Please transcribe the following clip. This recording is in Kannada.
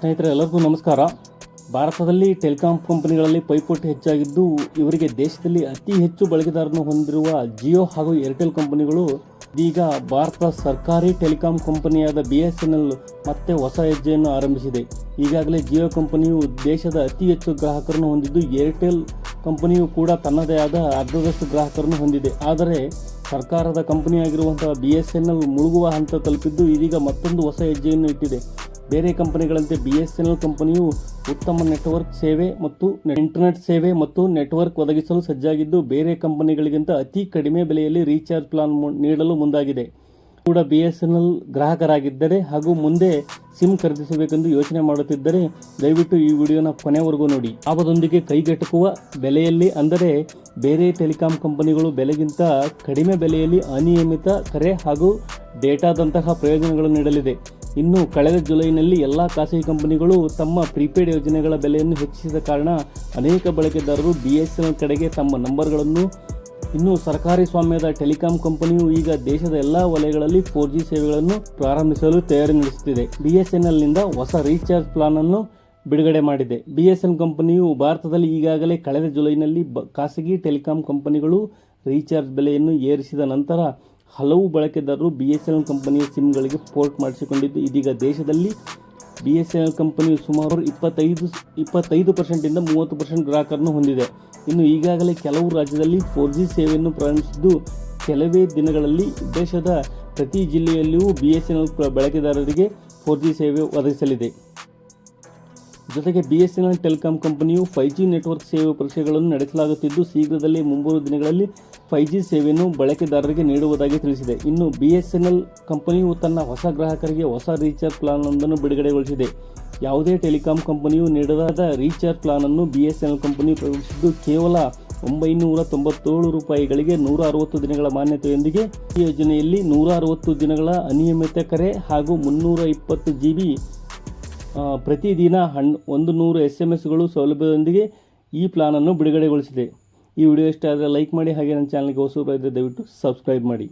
ಸ್ನೇಹಿತರೆ, ಎಲ್ಲರಿಗೂ ನಮಸ್ಕಾರ. ಭಾರತದಲ್ಲಿ ಟೆಲಿಕಾಂ ಕಂಪನಿಗಳಲ್ಲಿ ಪೈಪೋಟಿ ಹೆಚ್ಚಾಗಿದ್ದು, ಇವರಿಗೆ ದೇಶದಲ್ಲಿ ಅತಿ ಹೆಚ್ಚು ಬಳಕೆದಾರರನ್ನು ಹೊಂದಿರುವ ಜಿಯೋ ಹಾಗೂ ಏರ್ಟೆಲ್ ಕಂಪನಿಗಳು. ಇದೀಗ ಭಾರತ ಸರ್ಕಾರಿ ಟೆಲಿಕಾಂ ಕಂಪನಿಯಾದ ಬಿ ಎಸ್ ಎನ್ ಎಲ್ ಮತ್ತೆ ಹೊಸ ಹೆಜ್ಜೆಯನ್ನು ಆರಂಭಿಸಿದೆ. ಈಗಾಗಲೇ ಜಿಯೋ ಕಂಪನಿಯು ದೇಶದ ಅತಿ ಹೆಚ್ಚು ಗ್ರಾಹಕರನ್ನು ಹೊಂದಿದ್ದು, ಏರ್ಟೆಲ್ ಕಂಪನಿಯು ಕೂಡ ತನ್ನದೇ ಆದ ಅರ್ಧದಷ್ಟು ಗ್ರಾಹಕರನ್ನು ಹೊಂದಿದೆ. ಆದರೆ, ಸರ್ಕಾರದ ಕಂಪನಿಯಾಗಿರುವಂತಹ ಬಿ ಎಸ್ ಎನ್ ಎಲ್ ಮುಳುಗುವ ಹಂತ ತಲುಪಿದ್ದು, ಇದೀಗ ಮತ್ತೊಂದು ಹೊಸ ಹೆಜ್ಜೆಯನ್ನು ಇಟ್ಟಿದೆ. ಬೇರೆ ಕಂಪನಿಗಳಂತೆ ಬಿ ಎಸ್ ಎನ್ ಎಲ್ ಕಂಪನಿಯು ಉತ್ತಮ ನೆಟ್ವರ್ಕ್ ಸೇವೆ ಮತ್ತು ಇಂಟರ್ನೆಟ್ ಸೇವೆ ಮತ್ತು ನೆಟ್ವರ್ಕ್ ಒದಗಿಸಲು ಸಜ್ಜಾಗಿದ್ದು, ಬೇರೆ ಕಂಪನಿಗಳಿಗಿಂತ ಅತಿ ಕಡಿಮೆ ಬೆಲೆಯಲ್ಲಿ ರೀಚಾರ್ಜ್ ಪ್ಲಾನ್ ನೀಡಲು ಮುಂದಾಗಿದೆ. ಕೂಡ ಬಿ ಎಸ್ ಎನ್ ಎಲ್ ಗ್ರಾಹಕರಾಗಿದ್ದರೆ ಹಾಗೂ ಮುಂದೆ ಸಿಮ್ ಖರೀದಿಸಬೇಕೆಂದು ಯೋಚನೆ ಮಾಡುತ್ತಿದ್ದರೆ, ದಯವಿಟ್ಟು ಈ ವಿಡಿಯೋನ ಕೊನೆವರೆಗೂ ನೋಡಿ. ಲಾಭದೊಂದಿಗೆ ಕೈಗೆಟುಕುವ ಬೆಲೆಯಲ್ಲಿ ಅಂದರೆ ಬೇರೆ ಟೆಲಿಕಾಂ ಕಂಪನಿಗಳು ಬೆಲೆಗಿಂತ ಕಡಿಮೆ ಬೆಲೆಯಲ್ಲಿ ಅನಿಯಮಿತ ಕರೆ ಹಾಗೂ ಡೇಟಾದಂತಹ ಪ್ರಯೋಜನಗಳನ್ನು ನೀಡಲಿದೆ. ಇನ್ನು ಕಳೆದ ಜುಲೈನಲ್ಲಿ ಎಲ್ಲ ಖಾಸಗಿ ಕಂಪನಿಗಳು ತಮ್ಮ ಪ್ರೀಪೇಯ್ಡ್ ಯೋಜನೆಗಳ ಬೆಲೆಯನ್ನು ಹೆಚ್ಚಿಸಿದ ಕಾರಣ ಅನೇಕ ಬಳಕೆದಾರರು ಬಿ ಎಸ್ ಎನ್ ಕಡೆಗೆ ತಮ್ಮ ನಂಬರ್ಗಳನ್ನು ಇನ್ನು ಸರ್ಕಾರಿ ಸ್ವಾಮ್ಯದ ಟೆಲಿಕಾಂ ಕಂಪನಿಯು ಈಗ ದೇಶದ ಎಲ್ಲ ವಲಯಗಳಲ್ಲಿ ಫೋರ್ ಜಿ ಸೇವೆಗಳನ್ನು ಪ್ರಾರಂಭಿಸಲು ತಯಾರಿ ನಡೆಸುತ್ತಿದೆ. ಬಿ ಎಸ್ ಎನ್ ಎಲ್ನಿಂದ ಹೊಸ ರೀಚಾರ್ಜ್ ಪ್ಲಾನ್ ಅನ್ನು ಬಿಡುಗಡೆ ಮಾಡಿದೆ. ಬಿ ಎಸ್ ಎನ್ ಕಂಪನಿಯು ಭಾರತದಲ್ಲಿ ಈಗಾಗಲೇ ಕಳೆದ ಜುಲೈನಲ್ಲಿ ಖಾಸಗಿ ಟೆಲಿಕಾಂ ಕಂಪನಿಗಳು ರೀಚಾರ್ಜ್ ಬೆಲೆಯನ್ನು ಏರಿಸಿದ ನಂತರ ಹಲವು ಬಳಕೆದಾರರು ಬಿ ಎಸ್ ಎನ್ ಎಲ್ ಕಂಪನಿಯ ಸಿಮ್ಗಳಿಗೆ ಪೋರ್ಟ್ ಮಾಡಿಸಿಕೊಂಡಿದ್ದು, ಇದೀಗ ದೇಶದಲ್ಲಿ ಬಿ ಎಸ್ ಎನ್ ಎಲ್ ಕಂಪನಿಯು ಸುಮಾರು ಇಪ್ಪತ್ತೈದು ಇಪ್ಪತ್ತೈದು ಪರ್ಸೆಂಟಿಂದ ಮೂವತ್ತು ಪರ್ಸೆಂಟ್ ಗ್ರಾಹಕರನ್ನು ಹೊಂದಿದೆ. ಇನ್ನು ಈಗಾಗಲೇ ಕೆಲವು ರಾಜ್ಯದಲ್ಲಿ ಫೋರ್ ಜಿ ಸೇವೆಯನ್ನು ಪ್ರಾರಂಭಿಸಿದ್ದು, ಕೆಲವೇ ದಿನಗಳಲ್ಲಿ ದೇಶದ ಪ್ರತಿ ಜಿಲ್ಲೆಯಲ್ಲಿಯೂ ಬಿ ಎಸ್ ಎನ್ ಎಲ್ ಬಳಕೆದಾರರಿಗೆ ಫೋರ್ ಜಿ ಸೇವೆ ಒದಗಿಸಲಿದೆ. ಜೊತೆಗೆ ಬಿ ಟೆಲಿಕಾಂ ಕಂಪನಿಯು ಫೈ ಜಿ ನೆಟ್ವರ್ಕ್ ಸೇವೆ ಪರೀಕ್ಷೆಗಳನ್ನು ನಡೆಸಲಾಗುತ್ತಿದ್ದು, ಶೀಘ್ರದಲ್ಲೇ ಮುಂಬರುವ ದಿನಗಳಲ್ಲಿ ಫೈ ಜಿ ಸೇವೆಯನ್ನು ಬಳಕೆದಾರರಿಗೆ ನೀಡುವುದಾಗಿ ತಿಳಿಸಿದೆ. ಇನ್ನು ಬಿ ಕಂಪನಿಯು ತನ್ನ ಹೊಸ ಗ್ರಾಹಕರಿಗೆ ಹೊಸ ರೀಚಾರ್ಜ್ ಪ್ಲಾನ್ ಒಂದನ್ನು ಬಿಡುಗಡೆಗೊಳಿಸಿದೆ. ಯಾವುದೇ ಟೆಲಿಕಾಂ ಕಂಪನಿಯು ನೀಡಲಾದ ರೀಚಾರ್ಜ್ ಪ್ಲಾನ್ ಅನ್ನು ಬಿ ಕಂಪನಿಯು ಪ್ರಕಟಿಸಿದ್ದು ಕೇವಲ ಒಂಬೈನೂರ ತೊಂಬತ್ತೇಳು ರೂಪಾಯಿಗಳಿಗೆ ನೂರ ಅರವತ್ತು ದಿನಗಳ ಮಾನ್ಯತೆಯೊಂದಿಗೆ ಈ ಯೋಜನೆಯಲ್ಲಿ ನೂರ ಅರವತ್ತು ದಿನಗಳ ಅನಿಯಮಿತ ಕರೆ ಹಾಗೂ ಮುನ್ನೂರ ಇಪ್ಪತ್ತು ಜಿ ಬಿ ಪ್ರತಿದಿನ ಹಣ್ ಒಂದು ನೂರು ಎಸ್ ಎಂ ಎಸ್ಗಳು ಸೌಲಭ್ಯದೊಂದಿಗೆ ಈ ಪ್ಲಾನನ್ನು ಬಿಡುಗಡೆಗೊಳಿಸಿದೆ. ಈ ವಿಡಿಯೋ ಇಷ್ಟ ಆದರೆ ಲೈಕ್ ಮಾಡಿ ಹಾಗೆ ನನ್ನ ಚಾನಲ್ಗೆ ಇದ್ದರೆ ದಯವಿಟ್ಟು ಸಬ್ಸ್ಕ್ರೈಬ್ ಮಾಡಿ.